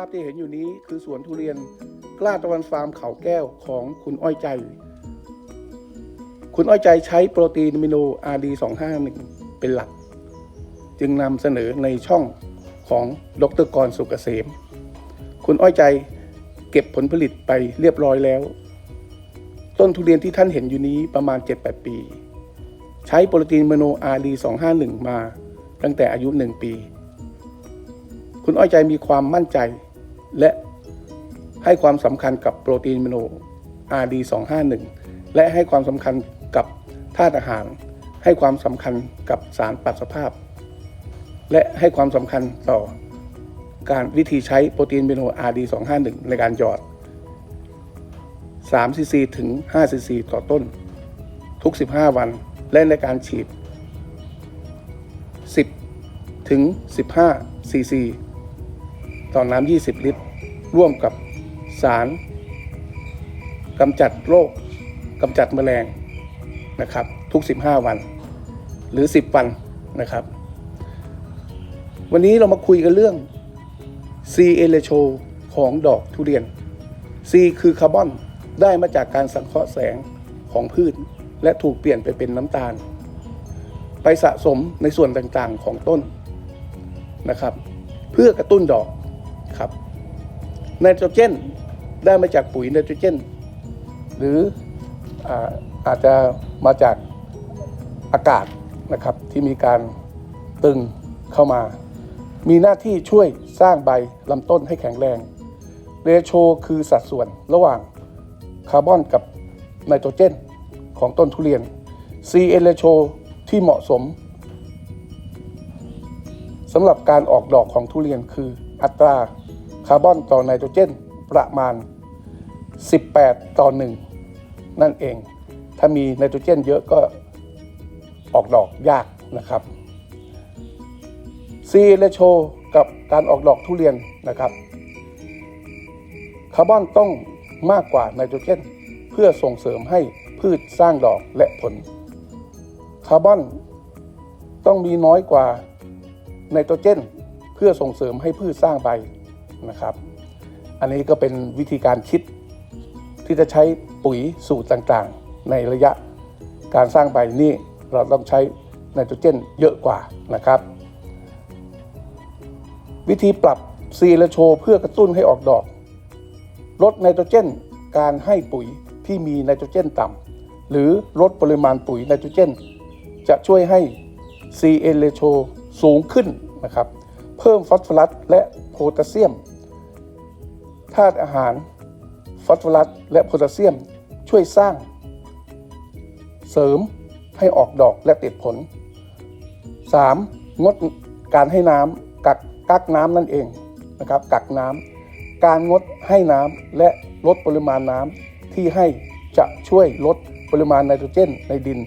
าพที่เห็นอยู่นี้คือสวนทุเรียนกล้าตะวันฟาร์มเขาแก้วของคุณอ้อยใจ คุณอ้อยใจใช้โปรตีนอะมิโน RD251 เป็นหลัก จึงนำเสนอในช่องของดรกรสุกเกษม คุณอ้อยใจเก็บผลผลิตไปเรียบร้อยแล้ว ต้นทุเรียนที่ท่านเห็นอยู่นี้ประมาณ 7-8 ปี ใช้โปรตีนอะมิโน RD251 มาตั้งแต่อายุ 1 ปี คุณอ้อยใจมีความมั่นใจ และให้ความสำคัญกับโปรตีนอะมิโน RD251 และให้ความสำคัญกับธาตุอาหาร ให้ความสำคัญกับสารปรับสภาพ และให้ความสำคัญต่อการวิธีใช้โปรตีนอะมิโน RD251 ในการหยอด3ซีซีถึง5ซีซีต่อต้น ทุก 15 วัน และในการฉีด 10 ถึง 15ซีซี ต่อน้ำ20 ลิตร ร่วมกับสารกำจัดโรคกำจัดแมลงนะครับ ทุก 15 วัน หรือ 10 วันนะครับ วันนี้เรามาคุยกันเรื่อง C a l h o ของดอกทุเรียน C คือคาร์บอนได้มาจากการสังเคราะห์แสงของพืช และถูกเปลี่ยนไปเป็นน้ำตาล ไปสะสมในส่วนต่างๆของต้นนะครับ เพื่อกระตุ้นดอก ครับไนโตรเจนได้มาจากปุ๋ยไนโตรเจน หรืออาอาจจะมาจากอากาศนะครับที่มีการตึงเข้ามา มีหน้าที่ช่วยสร้างใบลำต้นให้แข็งแรงเรโชคือสัดส่วนระหว่างคาร์บอนกับไนโตรเจนของต้นทุเรียน C เอเรโชที่เหมาะสมสำหรับการออกดอกของทุเรียนคืออัตรา คาร์บอนต่อไนโตรเจนประมาณ 18 ต่อ 1 นั่นเอง ถ้ามีไนโตรเจนเยอะก็ออกดอกยากนะครับ C เรโชกับการออกดอกทุเรียนนะครับ คาร์บอนต้องมากกว่าไนโตรเจนเพื่อส่งเสริมให้พืชสร้างดอกและผล คาร์บอนต้องมีน้อยกว่าไนโตรเจน เพื่อส่งเสริมให้พืชสร้างใบ นะครับ อันนี้ก็เป็นวิธีการคิดที่จะใช้ปุ๋ยสูตรต่างๆ ในระยะการสร้างใบนี่เราต้องใช้ไนโตรเจนเยอะกว่านะครับ วิธีปรับซีและโชเพื่อกระตุ้นให้ออกดอก ลดไนโตรเจนการให้ปุ๋ยที่มีไนโตรเจนต่ำหรือลดปริมาณปุ๋ยไนโตรเจน จะช่วยให้ C N ratio สูงขึ้นนะครับ เพิ่มฟอสฟอรัสและโพแทสเซียม ธาตุอาหาร ฟอสฟอรัส และโพแทสเซียม ช่วยสร้าง เสริมให้ออกดอกและติดผล 3. งดการให้น้ำกักกักน้ำนั่นเองนะครับกักน้ำการงดให้น้ำและลดปริมาณน้ำที่ให้จะช่วยลดปริมาณไนโตรเจนในดิน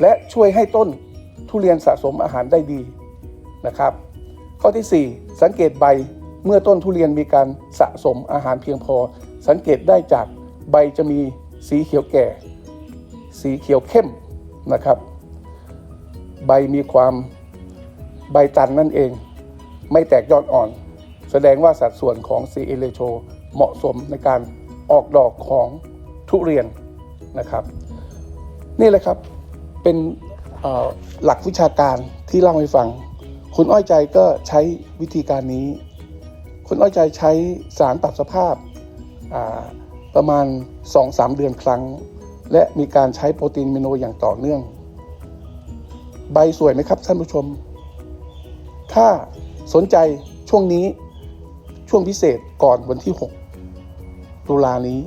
และช่วยให้ต้นทุเรียนสะสมอาหารได้ดีนะครับ ข้อที่ 4 สังเกตใบ เมื่อต้นทุเรียนมีการสะสมอาหารเพียงพอ สังเกตได้จากใบจะมีสีเขียวแก่ สีเขียวเข้มนะครับ ใบมีความใบตันนั่นเอง ไม่แตกยอดอ่อน แสดงว่าสัดส่วนของ C เอเลโชเหมาะสมในการออกดอกของทุเรียนนะครับ นี่แหละครับเป็นหลักวิชาการที่เล่าให้ฟัง คุณอ้อยใจก็ใช้วิธีการนี้ คุณอ้อยใจใช้สารปรับสภาพาประมาณ 2-3 เดือนครั้ง และมีการใช้โปรตีนเมโนอย่างต่อเนื่อง ใบสวยไหมครับท่านผู้ชม ถ้าสนใจช่วงนี้ช่วงพิเศษก่อนวันที่ 6 ตุลานี้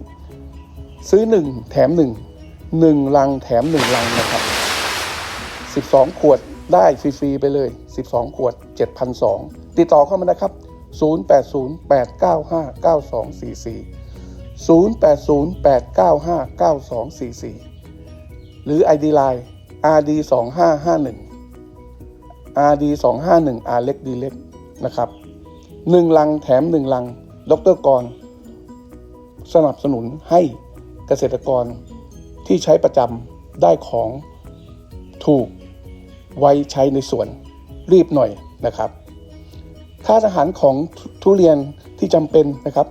ซื้อ 1 แถม 1 1 ลังแถม 1 ลังนะครับ 12 ขวดได้ฟรี ๆ ไปเลย 12 ขวด 7,200ติดต่อเข้ามานะครับ 0808959244 0808959244 หรือ ID Line RD 2551 RD 251 R เล็กดีเล็กนะครับหนึ่งลังแถมหนึ่งลัง ดรกร สนับสนุนให้เกษตรกรที่ใช้ประจำได้ของถูกไว้ใช้ในสวนรีบหน่อยนะครับ ค่าอาหารของทุเรียนที่จำเป็นนะครับ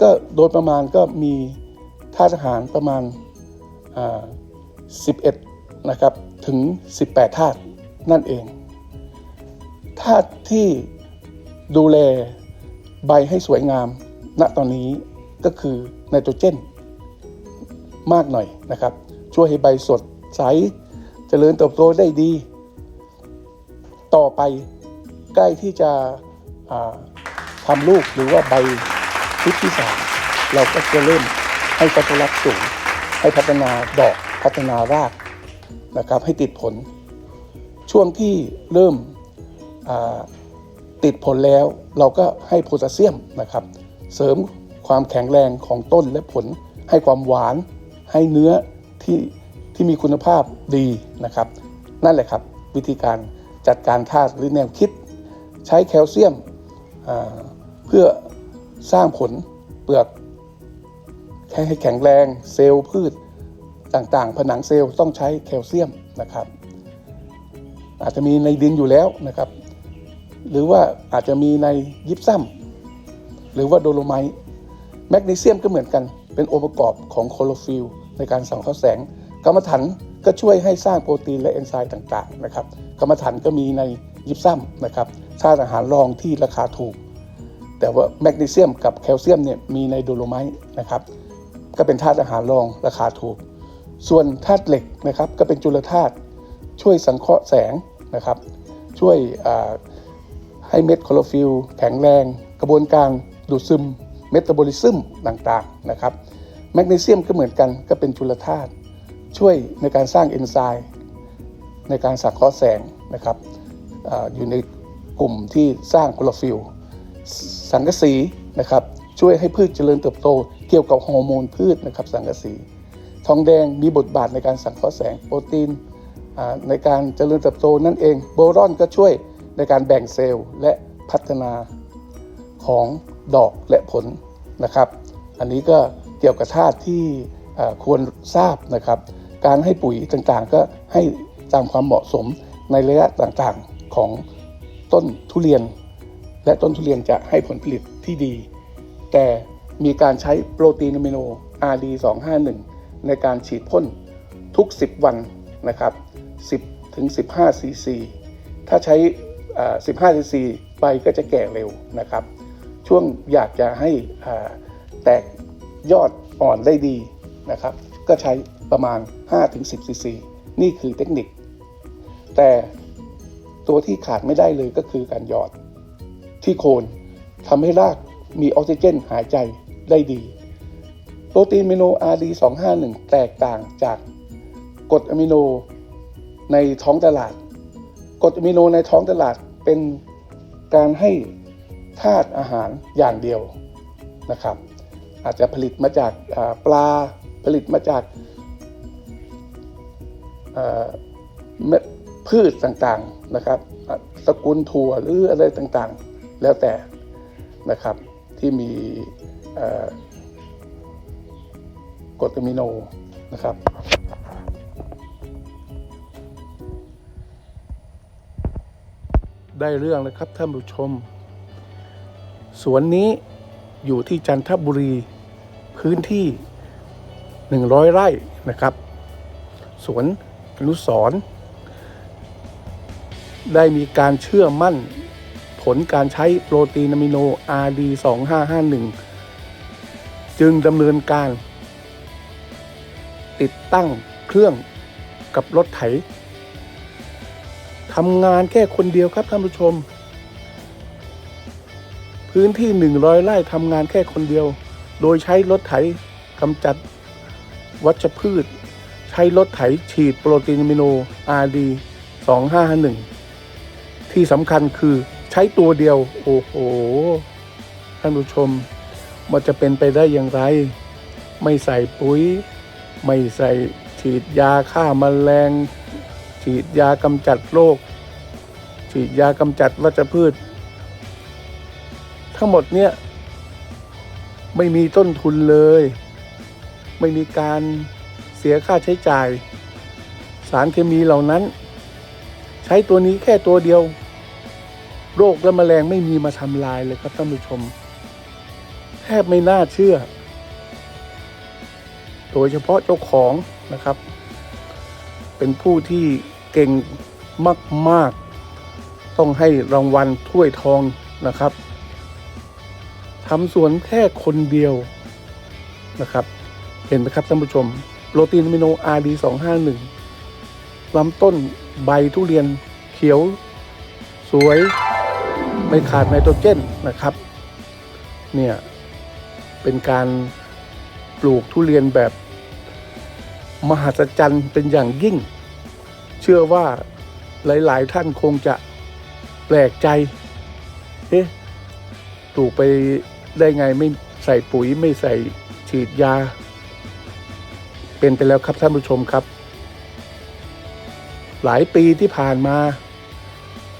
ก็โดยประมาณก็มีธาตุอาหารประมาณ 11 นะครับ ถึง 18 ธาตุนั่นเอง ธาตุที่ดูแลใบให้สวยงาม ณตอนนี้ก็คือไนโตรเจน มากหน่อยนะครับ ช่วยให้ใบสดใสเจริญเติบโตได้ดี ต่อไปใกล้ที่จะ ทำลูกหรือว่าใบชุดที่สามเราก็จะเริ่มให้ฟอสฟอรัสสูงให้พัฒนาดอกพัฒนารากนะครับ ให้ติดผล ช่วงที่เริ่มติดผลแล้วเราก็ให้โพแทสเซียมนะครับ เสริมความแข็งแรงของต้นและผล ให้ความหวาน ให้เนื้อที่ที่มีคุณภาพดีนะครับ นั่นแหละครับ วิธีการจัดการธาตุหรือแนวคิด ใช้แคลเซียม เพื่อสร้างผลเปลือกให้แข็งแรงเซลล์พืชต่างๆ ผนังเซลล์ต้องใช้แคลเซียมนะครับ อาจจะมีในดินอยู่แล้วนะครับ หรือว่าอาจจะมีในยิปซัมหรือว่าโดโลไมต์แมกนีเซียมก็เหมือนกัน เป็นองค์ประกอบของโคโลฟิลในการสังเคราแสง กรรมฐานก็ช่วยให้สร้างโปรตีนและเอนไซม์ต่างๆนะครับ กรรมฐานก็มีในยิปซัมนะครับ ธาตุอาหารรองที่ราคาถูก แต่ว่าแมกนีเซียมกับแคลเซียมเนี่ยมีในโดโลไมต์นะครับ ก็เป็นธาตุอาหารรองราคาถูก ส่วนธาตุเหล็กนะครับก็เป็นจุลธาตุช่วยสังเคราะห์แสงนะครับ ช่วยให้เม็ดคลอโรฟิลแข็งแรง กระบวนการดูดซึมเมตาบอลิซึมต่างๆนะครับแมกนีเซียมก็เหมือนกันก็เป็นจุลธาตุช่วยในการสร้างเอนไซม์ในการสังเคราะห์แสงนะครับออยู่ใน กลุ่มที่สร้างคลอโรฟิลสังกะสีนะครับช่วยให้พืชเจริญเติบโตเกี่ยวกับฮอร์โมนพืชนะครับสังกะสีทองแดงมีบทบาทในการสังเคราะห์แสงโปรตีนในการเจริญเติบโตนั่นเองโบรอนก็ช่วยในการแบ่งเซลล์และพัฒนาของดอกและผลนะครับ อันนี้ก็เกี่ยวกับธาตุที่ควรทราบนะครับ การให้ปุ๋ยต่างๆก็ให้ตามความเหมาะสมในระยะต่างๆของ ต้นทุเรียน และต้นทุเรียนจะให้ผลผลิตที่ดี แต่มีการใช้โปรตีนอะมิโน RD 251 ในการฉีดพ่นทุก 10 วันนะครับ 10 ถึง 15 ซีซี ถ้าใช้ 15 ซีซีใบก็จะแก่เร็วนะครับ ช่วงอยากจะให้แตกยอดอ่อนได้ดีนะครับ ก็ใช้ประมาณ 5-10 ซีซี นี่คือเทคนิค แต่ ตัวที่ขาดไม่ได้เลยก็คือการหยอด ที่โคนทำให้รากมีออกซิเจนหายใจได้ดี โปรตีนอะมิโน RD 251 แตกต่างจากกรดอะมิโนในท้องตลาดกรดอะมิโนในท้องตลาดเป็นการให้ธาตุอาหารอย่างเดียวนะครับ อาจจะผลิตมาจากปลาผลิตมาจากเม็ด พืชต่างๆนะครับอะตระกูลถั่วหรืออะไรต่างๆ แล้วแต่นะครับที่มีกรดอะมิโนนะครับได้เรื่องนะครับท่านผู้ชม สวนนี้อยู่ที่จันทบุรีพื้นที่ 100 ไร่นะครับ สวนอนุสร์ ได้มีการเชื่อมั่น ผลการใช้โปรตีนอะมิโน RD 2551 จึงดำเนินการ ติดตั้งเครื่องกับรถไถทำงานแค่คนเดียวครับท่านผู้ชม พื้นที่ 100ไร่ทำงานแค่คนเดียว โดยใช้รถไถกำจัดวัชพืช ใช้รถไถฉีดโปรตีนอะมิโน RD 2551 ที่สำคัญคือใช้ตัวเดียว โอ้โห ท่านผู้ชม มันจะเป็นไปได้อย่างไร ไม่ใส่ปุ๋ย ไม่ใส่ฉีดยาฆ่ามาแมลง ฉีดยากำจัดโรคฉีดยากำจัดวัชพืช ทั้งหมดเนี่ย ไม่มีต้นทุนเลย ไม่มีการเสียค่าใช้จ่าย สารเคมีเหล่านั้น ใช้ตัวนี้แค่ตัวเดียว โรคและแมลงไม่มีมาทำลายเลยครับท่านผู้ชม แทบไม่น่าเชื่อ โดยเฉพาะเจ้าของนะครับ เป็นผู้ที่เก่งมาก ๆ ต้องให้รางวัลถ้วยทองนะครับทำสวนแค่คนเดียวนะครับ เห็นไหมครับท่านผู้ชม โรตีนมิโน RD 2 5 1ลำต้นใบทุเรียนเขียว สวย ไม่ขาดไนโตรเจนนะครับ เนี่ยเป็นการปลูกทุเรียนแบบมหัศจรรย์เป็นอย่างยิ่ง เชื่อว่าหลาย ๆ ท่านคงจะแปลกใจ เอ๊ะปลูกไปได้ไงไม่ใส่ปุ๋ยไม่ใส่ฉีดยา เป็นไปแล้วครับท่านผู้ชมครับ หลายปีที่ผ่านมา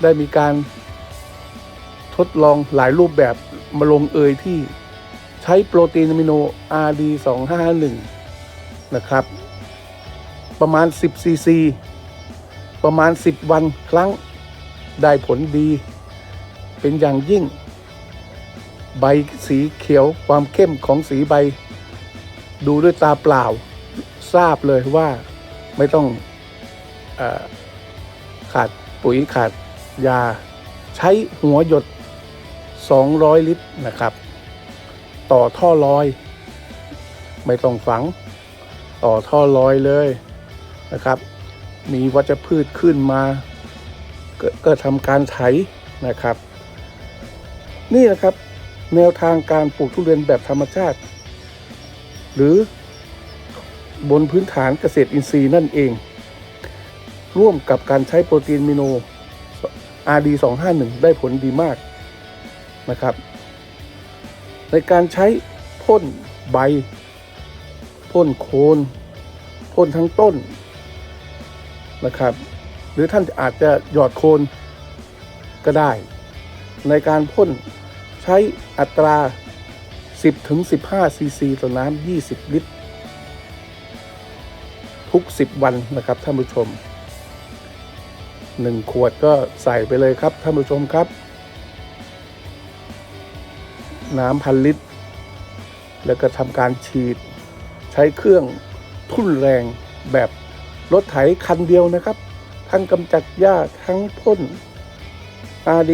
ได้มีการ ทดลองหลายรูปแบบมาลงเอยที่ใช้โปรตีนอะมิโน RD 2 5 1 นะครับ ประมาณ 10 ซีซี ประมาณ 10 วันครั้งได้ผลดี เป็นอย่างยิ่ง ใบสีเขียวความเข้มของสีใบ ดูด้วยตาเปล่า ทราบเลยว่าไม่ต้องอขาดปุ๋ยขาดยา ใช้หัวหยด 200 ลิตรนะครับ ต่อท่อลอย ไม่ต้องฝัง ต่อท่อลอยเลยนะครับ มีวัชพืชขึ้นมา กก็ทำการไถนะครับ นี่นะครับ แนวทางการปลูกทุเรียนแบบธรรมชาติ หรือบนพื้นฐานเกษตรอินทรีย์นั่นเอง ร่วมกับการใช้โปรตีนมิโน RD 251 ได้ผลดีมาก นะครับ ในการใช้พ่นใบพ่นโคนพ่นทั้งต้นนะครับ หรือท่านอาจจะหยอดโคนก็ได้ ในการพ่นใช้อัตรา 10ถึง15 ซีซีต่อน้ำ20 ลิตร ทุก 10 วันนะครับท่านผู้ชม 1 ขวดก็ใส่ไปเลยครับท่านผู้ชมครับ น้ำพันลิตร แล้วก็ทำการฉีด ใช้เครื่องทุ่นแรงแบบรถไถคันเดียวนะครับ ทั้งกำจัดหญ้าทั้งพ่น RD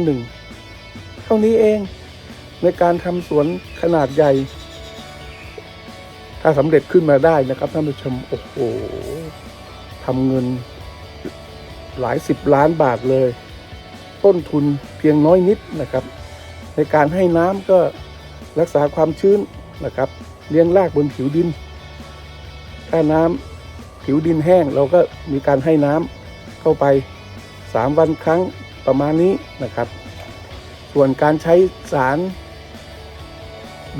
2551 เท่านี้เองในการทำสวนขนาดใหญ่ ถ้าสำเร็จขึ้นมาได้นะครับท่านผู้ชม โอ้โหทำเงินหลายสิบล้านบาทเลย ต้นทุนเพียงน้อยนิดนะครับ ในการให้น้ำก็รักษาความชื้นนะครับ เลี้ยงรากบนผิวดิน ถ้าน้ำผิวดินแห้งเราก็มีการให้น้ำเข้าไป 3 วันครั้งประมาณนี้นะครับ ส่วนการใช้สาร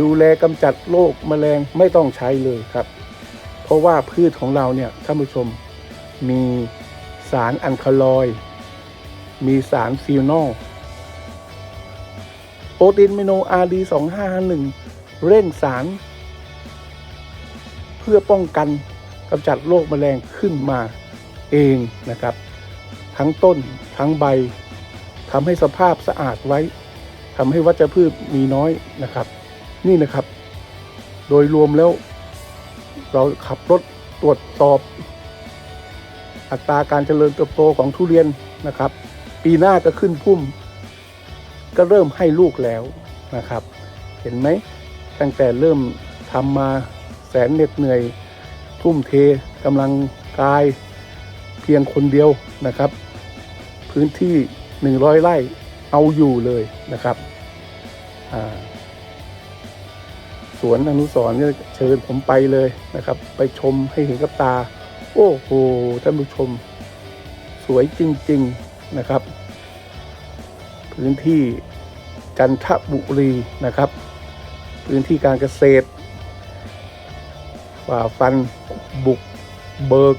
ดูแลกำจัดโรคแมลงไม่ต้องใช้เลยครับ เพราะว่าพืชของเราเนี่ยท่านผู้ชมมีสารอัลคาลอย มีสารฟีนอล ปรตีนเมโน RD 2551 เร่งสาร เพื่อป้องกันกำจัดโรคแมลงขึ้นมาเองนะครับ ทั้งต้นทั้งใบทำให้สภาพสะอาดไว้ทำให้วัชพืชมีน้อยนะครับ นี่นะครับ โดยรวมแล้ว เราขับรถตรวจสอบ อัตราการเจริญเติบโตของทุเรียนนะครับ ปีหน้าก็ขึ้นพุ่ม ก็เริ่มให้ลูกแล้วนะครับ เห็นไหมตั้งแต่เริ่มทำมาแสนเหน็ดเหนื่อย ทุ่มเทกำลังกายเพียงคนเดียวนะครับ พื้นที่ 100 ไร่เอาอยู่เลยนะครับสวนอนุสรณ์เนี่ยเชิญผมไปเลยนะครับ ไปชมให้เห็นกับตา โอ้โหท่านผู้ชม สวยจริง ๆนะครับ พื้นที่จันทบุรีนะครับ พื้นที่การเกษตรฝ่าฟันบุกเบิก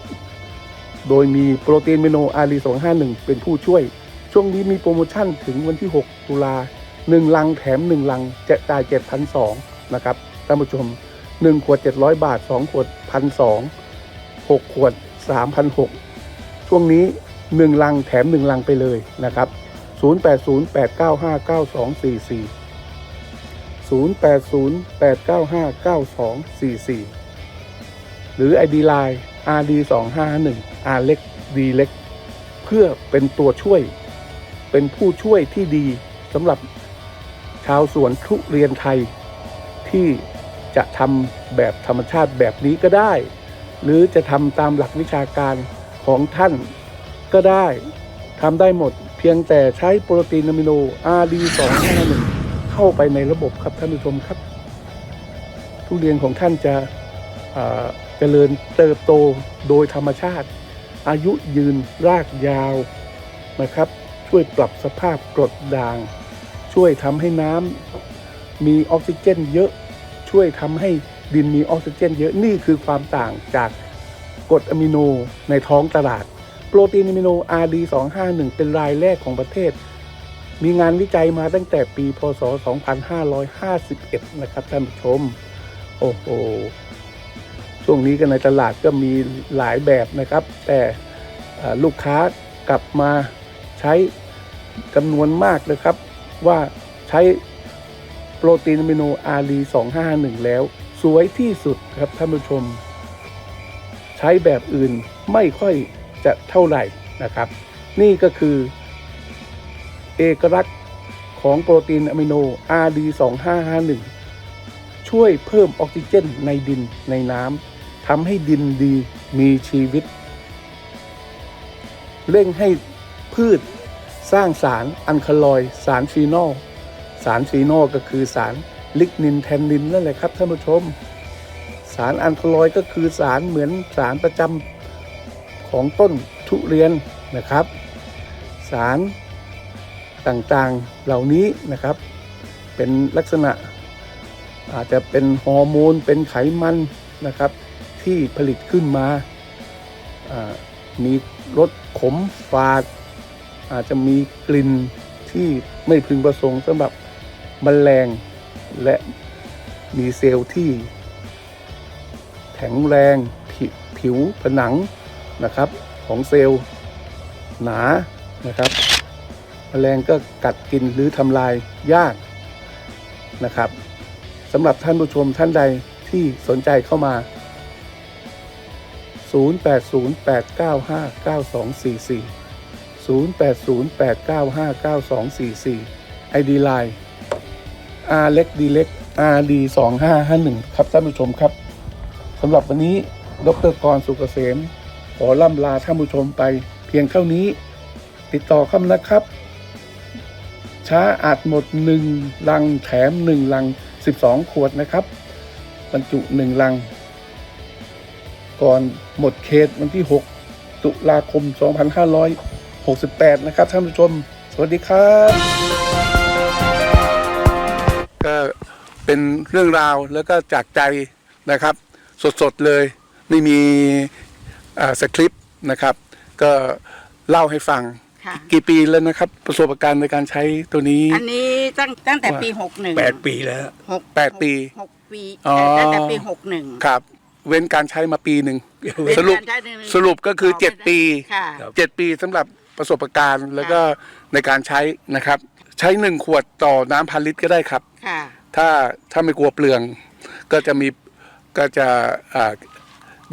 โดยมีโปรตีนเมโนอารี 251 เป็นผู้ช่วย ช่วงนี้มีโปรโมชั่นถึงวันที่ 6 ตุลา1 ลังแถม 1 ลังจะจ่าย 7,200 นะครับท่านผู้ชม 1 ขวด 700 บาท 2 ขวด 1,200 6 ขวด 3,600 ช่วงนี้ 1 ลังแถม 1 ลังไปเลยนะครับ หรือ ID Line RD 2 5 1 R เล็ก D เล็ก เพื่อเป็นตัวช่วย เป็นผู้ช่วยที่ดีสำหรับชาวสวนทุเรียนไทย ที่จะทำแบบธรรมชาติแบบนี้ก็ได้ หรือจะทำตามหลักวิชาการของท่านก็ได้ทำได้หมด พียงแต่ใช้โปรตีนอะมิโน RD 2 5 1 เข้าไปในระบบครับท่านผู้ชมครับ ทุเรียนของท่านจะเอ่อเจริญเติบโตโดยธรรมชาติ อายุยืนรากยาวนะครับ ช่วยปรับสภาพกรดด่าง ช่วยทำให้น้ำมีออกซิเจนเยอะ ช่วยทำให้ดินมีออกซิเจนเยอะนี่คือความต่างจากกรดอะมิโนในท้องตลาด โปรตีนอะมิโน RD 251 เป็นรายแรกของประเทศ มีงานวิจัยมาตั้งแต่ปี พศ 2551 นะครับท่านผู้ชม โอ้โห ช่วงนี้กันในตลาดก็มีหลายแบบนะครับ แต่ลูกค้ากลับมาใช้จำนวนมากนะครับ ว่าใช้โปรตีนอะมิโน RD 251 แล้ว สวยที่สุดครับท่านผู้ชม ใช้แบบอื่นไม่ค่อย จะเท่าไหร่นะครับ นี่ก็คือเอกลักษณ์ของโปรตีนอะมิโน RD 2551 ช่วยเพิ่มออกซิเจนในดินในน้ำทำให้ดินดีมีชีวิต เร่งให้พืชสร้างสารอันคาลอย สารฟีนอล สารฟีนอลก็คือสารลิกนินแทนนินนั่นแหละครับท่านผู้ชม สารอันคาลอยก็คือสารเหมือนสารประจำ ของต้นทุเรียนนะครับ สารต่างๆเหล่านี้นะครับ เป็นลักษณะอาจจะเป็นฮอร์โมนเป็นไขมันนะครับ ที่ผลิตขึ้นมามีรสขมฝาด อาจจะมีกลิ่นที่ไม่พึงประสงค์สำหรับมแมลงและมีเซลล์ที่ แข็งแรงผผิวผนัง นะครับ ของเซลล์หนานะครับแมลงก็กัดกินหรือทำลายยากนะครับสำหรับท่านผู้ชมท่านใดที่สนใจเข้ามา 0808959244 0808959244 ID Line R เล็ก D เล็ก RD 2551ครับท่านผู้ชมครับสำหรับวันนี้ดรกรสุกเกษม ขอล่ำลาท่านผู้ชมไปเพียงเท่านี้ ติดต่อเข้ามานะครับ ช้าอาจหมด1ลังแถม1ลัง12ขวดนะครับบรรจุ1ลัง ก่อนหมดเขตวันที่ 6 ตุลาคม 2568 นะครับท่านผู้ชม สวัสดีครับ ก็เป็นเรื่องราวแล้วก็จากใจนะครับ สดๆเลย ไม่มี สคริปต์นะครับ ก็เล่าให้ฟังค่ะกี่ปีแล้วนะครับ ประสบการณ์ในการใช้ตัวนี้ อันนี้ตั้งตั้งแต่ปีหกหนึ่งแปดปีแล้ว หกแปดปีหกปีอ๋อเอ่อตั้งแต่ปีหกหนึ่งครับ เว้นการใช้มาปีหนึ่งเป็นสรุปการใช้หนึ่งสรุปก็คือต่ไป7ปี ค่ะ ครับ เจ็ดปีสำหรับประสบการณ์แล้วก็ในการใช้นะครับ ใช้หนึ่งขวดต่อน้ำพันลิตรก็ได้ครับ ค่ะ ถ้าถ้าไม่กลัวเปลือง ก็จะมีก็จะอ่า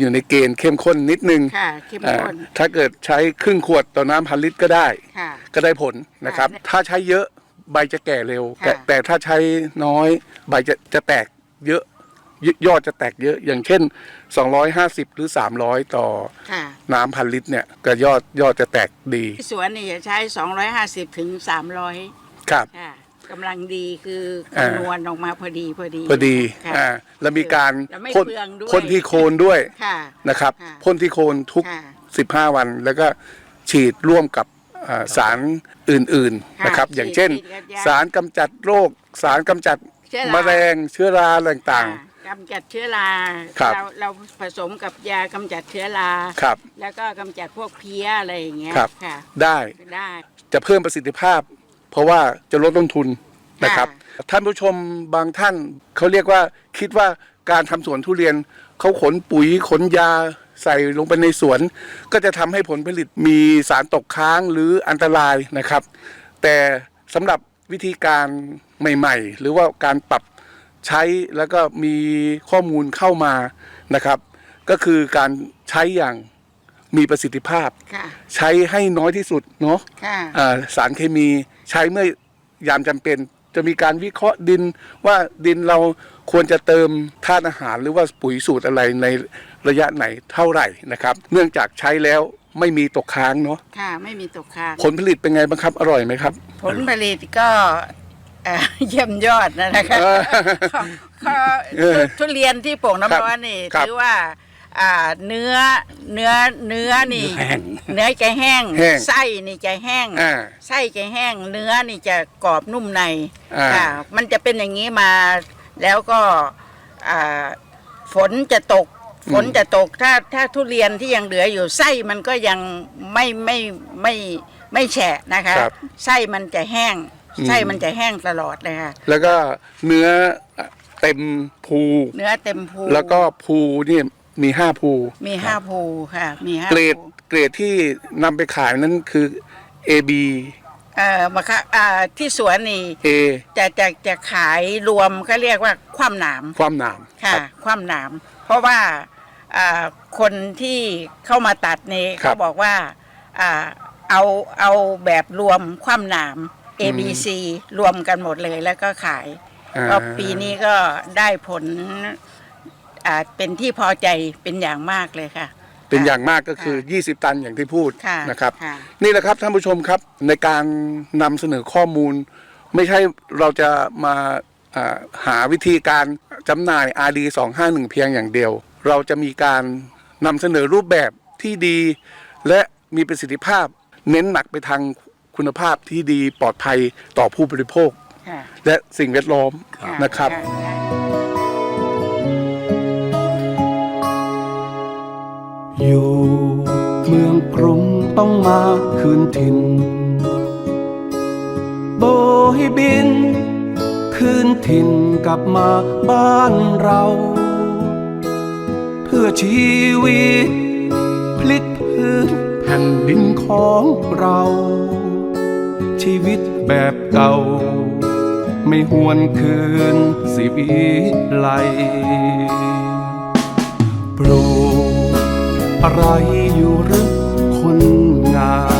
อยู่ในเกณฑ์เข้มข้นนิดนึงค่ะเข้มอ่าข้นถ้าเกิดใช้ครึ่งขวดต่อน้ำพันลิตรก็ได้ ค่ะ ก็ได้ผลนะครับค่ะถ้าใช้เยอะใบจะแก่เร็ว ค่ะ แต่แต่ถ้าใช้น้อยใบจะจะแตกเยอะยยอดจะแตกเยอะ อย่างเช่น 250 หรือ 300 ต่อค่ะ น้ำพันลิตรเนี่ยก็ยอดยอดจะแตกดีที่สวนนี่จะใช้สองร้อยห้าสิบถึงสามร้อยครับ ค่ะ กำลังดีคืออ่าคำนวณออกมาพอดีพอดีพอดีค่ะ อ่าแล้วมีการแล้วไม่พ่นเปลืองด้วย พ่นที่โคนด้วยค่ะ นะครับค่ะพ่นที่โคนทุก ค่ะ15 วัน แล้วก็ฉีดร่วมกับอ่าสารอื่นๆค่ะนะครับฉีดอย่างเช่น ฉีดกับยาสารกำจัดโรค สารกำจัดเชื้อรา แมลงเชื้อราต่าง ค่ะกำจัดเชื้อราครับ เราเราผสมกับยากำจัดเชื้อรา ๆครับ แล้วก็กำจัดพวกเพี้ยอะไรอย่างเงี้ยครับ ค่ะ ได้ได้ จะเพิ่มประสิทธิภาพ เพราะว่าจะลดต้นทุนนะครับ ท่านผู้ชมบางท่านเขาเรียกว่าคิดว่าการทำสวนทุเรียนเขาขนปุ๋ยขนยาใส่ลงไปในสวน ก็จะทำให้ผลผลิตมีสารตกค้างหรืออันตรายนะครับ แต่สำหรับวิธีการใหม่ ๆ หรือว่าการปรับใช้แล้วก็มีข้อมูลเข้ามานะครับ ก็คือการใช้อย่างมีประสิทธิภาพค่ะใช้ให้น้อยที่สุดเนาะค่ะอ่าสารเคมี ใช้เมื่อยามจำเป็น จะมีการวิเคราะห์ดินว่าดินเราควรจะเติมธาตุอาหารหรือว่าปุ๋ยสูตรอะไรในระยะไหนเท่าไหร่นะครับ เนื่องจากใช้แล้วไม่มีตกค้างเนาะค่ะไม่มีตกค้าง ผลผลิตเป็นไงบ้างครับ อร่อยไหมครับ ผลผลิตก็เอ่อเยี่ยมยอดนะนะคะเออข้อข้อเออทุเรียนที่โป่งน้ำร้อนนี่ครับถือว่า อ่าเนื้อเนื้อเนื้อนี่ แห้ง เนื้อจะแห้งแห้งไส้นี่จะแห้งอ่าไส้จะแห้ง เนื้อนี่จะกรอบนุ่มในอ่า ค่ะมันจะเป็นอย่างนี้มาแล้วก็อ่าฝนจะตก ฝนจะตกถ้าถ้าทุเรียนที่ยังเหลืออยู่ไส้มันก็ยังไม่ไม่ไม่ไม่แฉะนะคะครับไส้มันจะแห้งอืมไส้มันจะแห้งตลอดเลยค่ะแล้วก็เนื้อเต็มภู เนื้อเต็มภู แล้วก็ภูนี่ มีห้าภูมีห้าภูค่ะ มีห้าเกรดภูเกรดที่นำไปขายนั้นคือ AB เอ่อมาค่ะอ่าที่สวนนี่ A จะจะจะขายรวมเขาเรียกว่าคว่ำหนามความหนามค่ะ รับ คว่ำหนาม เพราะว่าอ่าคนที่เข้ามาตัดนี่ครัเขาบบอกว่าอ่าเอาเอาแบบรวมคว่ำหนาม A อืม B C รวมกันหมดเลยแล้วก็ขาย อ่า ก็ปีนี้ก็ได้ผล อ่าเป็นที่พอใจเป็นอย่างมากเลยค่ะ เป็นอย่างมากก็คือ 20 ตันอย่างที่พูดค่ะนะครับ ค่ะ นี่แหละครับท่านผู้ชมครับในการนำเสนอข้อมูล ไม่ใช่เราจะมาอ่าหาวิธีการจำหน่าย RD 251เพียงอย่างเดียว เราจะมีการนำเสนอรูปแบบที่ดี และมีประสิทธิภาพ เน้นหนักไปทางคุณภาพที่ดีปลอดภัยต่อผู้บริโภค ค่ะและสิ่งแวดล้อมค่ะนะครับค่ะ ถิ่นโบยบิน คืนถิ่นกลับมาบ้านเรา เพื่อชีวิต พลิกพื้นแผ่นดินของเรา ชีวิตแบบเก่า ไม่หวนคืนสิวิไลปลูกอะไรอยู่หรือคนงาม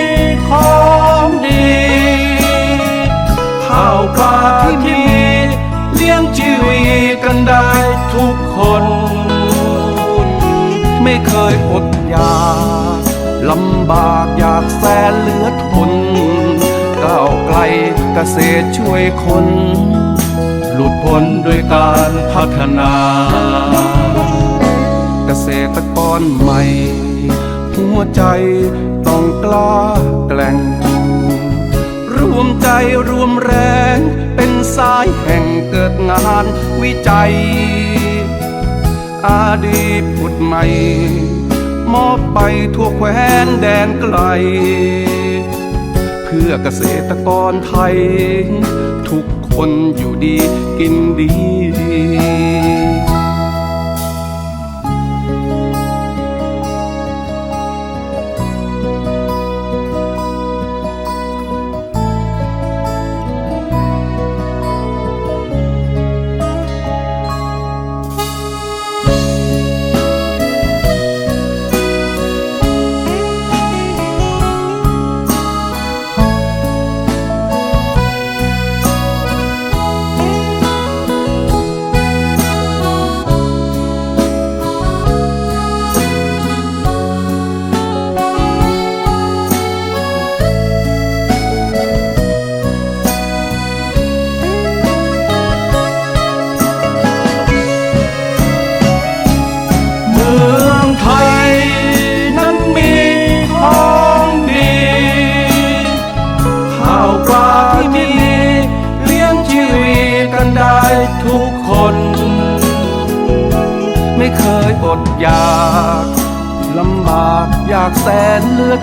ข้าวปาที่มี เลี้ยงชีวิตกันได้ทุกคน ไม่เคยอดอยากลำบากอยากแสนเหลือทนก้าวไกลเกษตรช่วยคน หลุดพ้นด้วยการพัฒนา เกษตรกรใหม่ หัวใจต้องกล้าแกล่ง วมใจรวมแรง เป็นสายแห่งเกิดงานวิจัย อาดีผุดใหม่ มอบไปทั่วแคว้นแดนไกล เพื่อเกษตรกรไทย ทุกคนอยู่ดีกินดี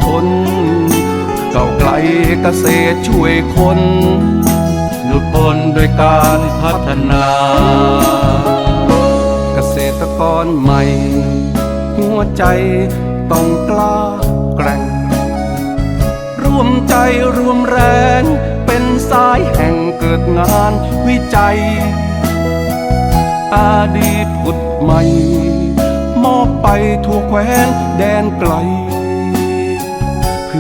ทนเก่าไกลเกษตรช่วยคนหลุดพ้นโดยการพัฒนา เกษตรกรใหม่ หัวใจต้องกล้าแกร่ง ร่วมใจรวมแรง เป็นสายแห่งเกิดงานวิจัย อาดีตผุดใหม่ มอบไปทั่วแคว้นแดนไกล